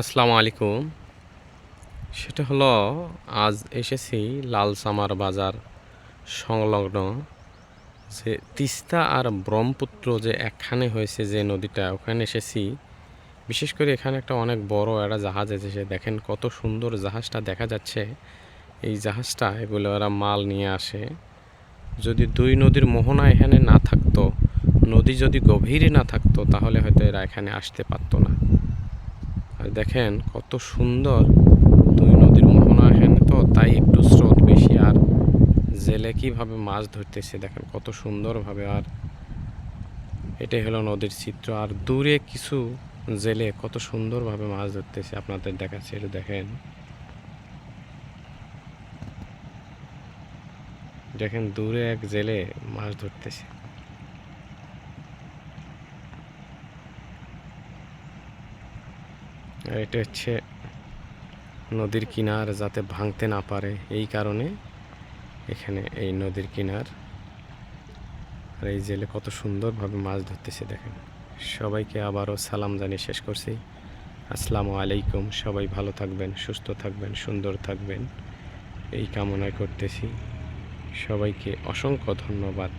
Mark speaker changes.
Speaker 1: আসসালামু আলাইকুম। সেটা হলো, আজ এসেছি লালসামার বাজার সংলগ্ন যে তিস্তা আর ব্রহ্মপুত্র যে একখানে হয়েছে যে নদীটা, ওখানে এসেছি। বিশেষ করে এখানে একটা অনেক বড় একটা জাহাজ এসেছে, দেখেন কত সুন্দর জাহাজটা দেখা যাচ্ছে। এই জাহাজটা, এগুলো ওরা মাল নিয়ে আসে। যদি দুই নদীর মোহনা এখানে না থাকতো, নদী যদি গভীরে না থাকতো, তাহলে হয়তো এরা এখানে আসতে পারতো না। দেখেন কত সুন্দর দুই নদীর মোহনা এখানে তো, তাই একটু স্রোত বেশি। আর জেলে কীভাবে মাছ ধরতেছে দেখেন কত সুন্দরভাবে। আর এটাই হলো নদীর চিত্র। আর দূরে কিছু জেলে কত সুন্দরভাবে মাছ ধরতেছে আপনাদের দেখাচ্ছে একটু দেখেন। দেখেন দূরে এক জেলে মাছ ধরতেছে। এটা হচ্ছে নদীর কিনার যাতে ভাঙতে না পারে। এই কারণে এখানে এই নদীর কিনার। আর এই জেলে কত সুন্দরভাবে মাছ ধরতেছে দেখেন। সবাইকে আবারও সালাম জানিয়ে শেষ করছি। আসসালামু আলাইকুম, সবাই ভালো থাকবেন, সুস্থ থাকবেন, সুন্দর থাকবেন। এই কামনায় করতেছি। সবাইকে অসংখ্য ধন্যবাদ।